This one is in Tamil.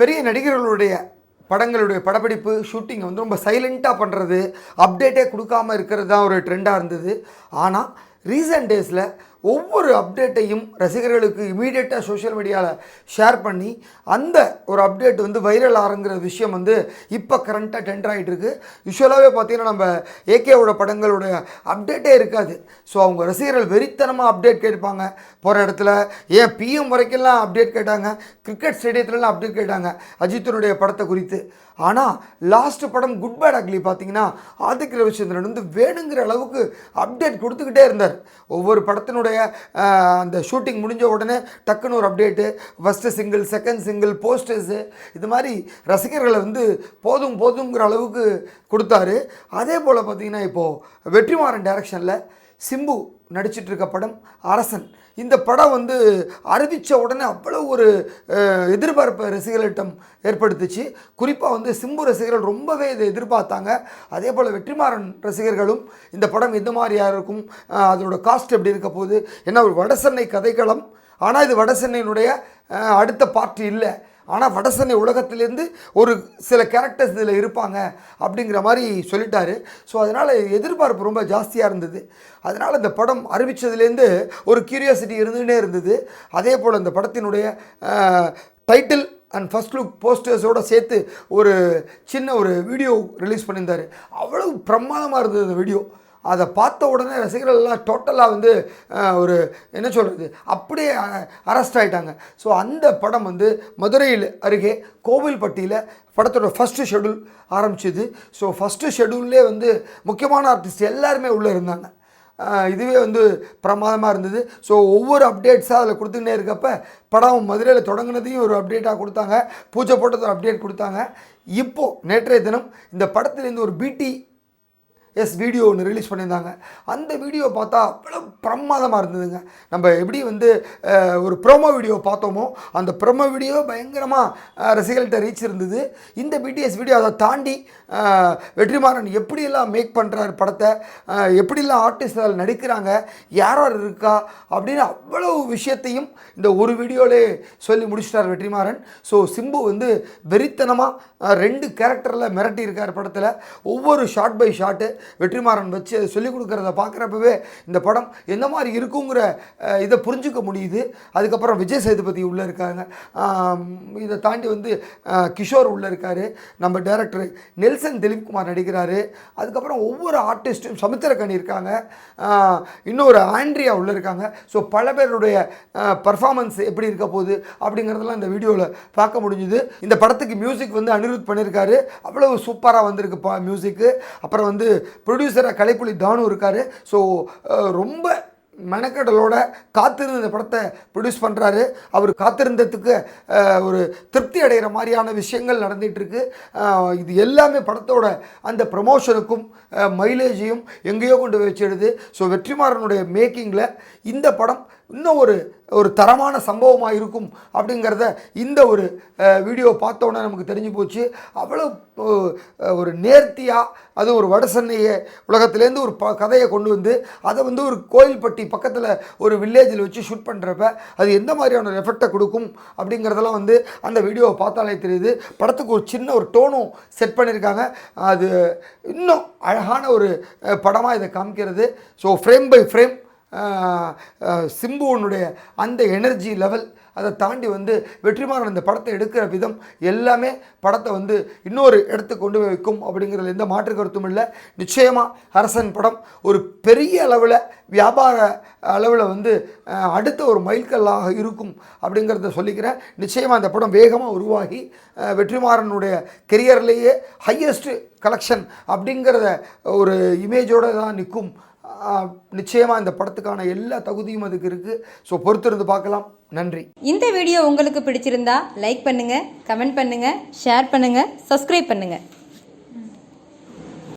பெரிய நடிகர்களுடைய படங்களுடைய படப்பிடிப்பு ஷூட்டிங் வந்து ரொம்ப சைலண்ட்டாக பண்ணுறது அப்டேட்டே கொடுக்காம இருக்கிறது தான் ஒரு ட்ரெண்டாக இருந்தது. ஆனால் ரீசெண்ட் டேஸில் ஒவ்வொரு அப்டேட்டையும் ரசிகர்களுக்கு இமீடியட்டாக சோஷியல் மீடியாவில் ஷேர் பண்ணி அந்த ஒரு அப்டேட் வந்து வைரல் ஆகுங்கிற விஷயம் வந்து இப்போ கரண்ட்டாக டெண்டர் ஆகிட்டு இருக்குது யூஸ்வலாகவே பார்த்தீங்கன்னா நம்ம ஏகேவோட படங்களுடைய அப்டேட்டே இருக்காது. ஸோ அவங்க ரசிகர்கள் வெறித்தனமாக அப்டேட் கேட்பாங்க போகிற இடத்துல ஏன் பிஎம் வரைக்கும்லாம் அப்டேட் கேட்டாங்க. கிரிக்கெட் ஸ்டேடியத்துலலாம் அப்டேட் கேட்டாங்க. அஜித்தினுடைய படத்தை குறித்து. ஆனால் லாஸ்ட் படம் குட் பேட் அக்லி பார்த்தீங்கன்னா ஆதிக்க ரவிச்சந்திரன் வந்து வேணுங்கிற அளவுக்கு அப்டேட் கொடுத்துக்கிட்டே இருந்தார். ஒவ்வொரு படத்தினுடைய ஆஹ், அந்த ஷூட்டிங் முடிஞ்ச உடனே டக்குன்னு ஒரு update first single second single posters இது மாதிரி ரசிகர்களை வந்து போதும் போதுங்கிற அளவுக்கு கொடுத்தாரு. அதே போல் பார்த்திங்கன்னா இப்போது வெற்றிமாறன் டேரக்ஷனில் சிம்பு நடிச்சிட்டு இருக்க படம் அரசன். இந்த படம் வந்து அறிவித்த உடனே அவ்வளோ ஒரு எதிர்பார்ப்பை ரசிகர்களிடம் ஏற்படுத்துச்சு. குறிப்பாக வந்து சிம்பு ரசிகர்கள் ரொம்பவே இதை எதிர்பார்த்தாங்க. அதே போல் வெற்றிமாறன் ரசிகர்களும் இந்த படம் எந்த மாதிரியாக இருக்கும் அதனோட காஸ்ட் எப்படி இருக்க போகுது ஏன்னா ஒரு வடசென்னை கதைக்களம். ஆனால் இது வடசென்னையினுடைய அடுத்த பார்ட்டி இல்லை. ஆனால் வடசென்னை உலகத்திலேருந்து ஒரு சில கேரக்டர்ஸ் இதில் இருப்பாங்க அப்படிங்கிற மாதிரி சொல்லிட்டாரு. ஸோ அதனால் எதிர்பார்ப்பு ரொம்ப ஜாஸ்தியாக இருந்தது. அதனால் இந்த படம் அறிவித்ததுலேருந்து ஒரு கியூரியாசிட்டி இருந்துகிட்டே இருந்தது. அதே போல் இந்த படத்தினுடைய டைட்டில் அண்ட் ஃபஸ்ட் லுக் போஸ்டர்ஸோடு சேர்த்து ஒரு சின்ன ஒரு வீடியோ ரிலீஸ் பண்ணியிருந்தார். அவ்வளவு பிரமாதமாக இருந்தது அந்த வீடியோ அதை பார்த்த உடனே ரசிகர்கள் எல்லாம் டோட்டலாக வந்து ஒரு என்ன சொல்கிறது அப்படியே அரெஸ்ட் ஆகிட்டாங்க ஸோ அந்த படம் வந்து மதுரையில் அருகே கோவில்பட்டியில் படத்தோட ஃபஸ்ட்டு ஷெடியூல் ஆரம்பிச்சிது. ஸோ ஃபஸ்ட்டு ஷெடியூல்லே வந்து முக்கியமான ஆர்டிஸ்ட் எல்லாருமே உள்ளே இருந்தாங்க. இதுவே வந்து பிரமாதமாக இருந்தது. ஸோ ஒவ்வொரு அப்டேட்ஸாக அதில் கொடுத்துக்கிட்டே இருக்கப்ப படம் மதுரையில் தொடங்கினதையும் ஒரு அப்டேட்டாக கொடுத்தாங்க. பூஜை போட்டது அப்டேட் கொடுத்தாங்க. இப்போது நேற்றைய தினம் இந்த படத்துலேருந்து ஒரு பிடி எஸ் வீடியோ ஒன்று ரிலீஸ் பண்ணியிருந்தாங்க. அந்த வீடியோ பார்த்தா அவ்வளோ பிரமாதமாக இருந்ததுங்க. நம்ம எப்படி வந்து ஒரு ப்ரோமோ வீடியோ பார்த்தோமோ அந்த ப்ரோமோ வீடியோ பயங்கரமாக ரசிகர்கள்ட்ட ரீச் இருந்தது. இந்த பிடிஎஸ் வீடியோ அதை தாண்டி வெற்றிமாறன் எப்படியெல்லாம் மேக் பண்ணுறாரு படத்தை எப்படிலாம் ஆர்டிஸ்ட் அதில் நடிக்கிறாங்க யார் யார் இருக்கா அப்படின்னு அவ்வளவு விஷயத்தையும் இந்த ஒரு வீடியோலே சொல்லி முடிச்சிட்டார் வெற்றிமாறன். ஸோ சிம்பு வந்து வெறித்தனமாக ரெண்டு கேரக்டரில் மிரட்டி இருக்கார் படத்தில். ஒவ்வொரு ஷார்ட் பை ஷாட்டு வெற்றிமாறன் வச்சு அதை சொல்லிக் கொடுக்குறத பார்க்குறப்பவே இந்த படம் எந்த மாதிரி இருக்குங்கிற இதை புரிஞ்சுக்க முடியுது. அதுக்கப்புறம் விஜய் சேதுபதி உள்ளே இருக்காங்க. இதை தாண்டி வந்து கிஷோர் உள்ளே இருக்கார். நம்ம டேரக்டர் நெல்சன் திலீப்குமார் நடிக்கிறாரு. அதுக்கப்புறம் ஒவ்வொரு ஆர்டிஸ்ட்டும் சமுத்திரக்கணி இருக்காங்க. இன்னொரு ஆண்ட்ரியா உள்ளே இருக்காங்க. ஸோ பல பேருடைய பர்ஃபார்மன்ஸ் எப்படி இருக்க போகுது அப்படிங்கிறதெல்லாம் இந்த வீடியோவில் பார்க்க முடிஞ்சுது. இந்த படத்துக்கு மியூசிக் வந்து அனிருத் பண்ணியிருக்காரு அவ்வளவு சூப்பராக வந்திருக்கு பா மியூசிக்கு அப்புறம் வந்து ப்ரொடியூசராக கலைப்புலி தானு இருக்கார். ஸோ ரொம்ப மெனக்கடலோட காத்திருந்த படத்தை ப்ரொடியூஸ் பண்ணுறாரு அவர் காத்திருந்ததுக்கு ஒரு திருப்தி அடைகிற மாதிரியான விஷயங்கள் நடந்துகிட்ருக்கு. இது எல்லாமே படத்தோட அந்த ப்ரமோஷனுக்கும் மைலேஜையும் எங்கேயோ கொண்டு வச்சிடுது. ஸோ வெற்றிமாறனுடைய மேக்கிங்கில் இந்த படம் இன்னும் ஒரு ஒரு தரமான சம்பவமாக இருக்கும் அப்படிங்கிறத இந்த ஒரு வீடியோ பார்த்தோன்னே நமக்கு தெரிஞ்சு போச்சு. அவ்வளோ ஒரு நேர்த்தியாக அது ஒரு வடசென்னையை உலகத்துலேருந்து ஒரு ப கதையை கொண்டு வந்து அதை வந்து ஒரு கோயில்பட்டி பக்கத்தில் ஒரு வில்லேஜில் வச்சு ஷூட் பண்ணுறப்ப அது எந்த மாதிரியான எஃபெக்டை கொடுக்கும் அப்படிங்கிறதெல்லாம் வந்து அந்த வீடியோவை பார்த்தாலே தெரியுது. படத்துக்கு ஒரு சின்ன ஒரு டோனும் செட் பண்ணியிருக்காங்க. அது இன்னும் அழகான ஒரு படமாக இதை காமிக்கிறது. ஸோ ஃப்ரேம் பை ஃப்ரேம் சிம்புவனுடைய அந்த எனர்ஜி லெவல் அதை தாண்டி வந்து வெற்றிமாறன் இந்த படத்தை எடுக்கிற விதம் எல்லாமே படத்தை வந்து இன்னொரு இடத்துக்கு கொண்டு போய் வைக்கும் அப்படிங்கிறதுல எந்த மாற்று கருத்தும் இல்லை. நிச்சயமாக அரசன் படம் ஒரு பெரிய அளவில் வியாபார அளவில் வந்து அடுத்த ஒரு மைல்கல்லாக இருக்கும் அப்படிங்கிறத சொல்லிக்கிறேன். நிச்சயமாக அந்த படம் வேகமாக உருவாகி வெற்றிமாறனுடைய கெரியர்லேயே ஹையஸ்ட் கலெக்ஷன் அப்படிங்கிறத ஒரு இமேஜோடு தான் நிற்கும். நிச்சயமாக இந்த படத்துக்கான எல்லா தகுதியும் அதுக்கு இருக்குது ஸோ பொறுத்திருந்து பார்க்கலாம். நன்றி. இந்த வீடியோ உங்களுக்கு பிடிச்சிருந்தா லைக் பண்ணுங்கள் கமெண்ட் பண்ணுங்கள் ஷேர் பண்ணுங்கள் சப்ஸ்கிரைப் பண்ணுங்கள்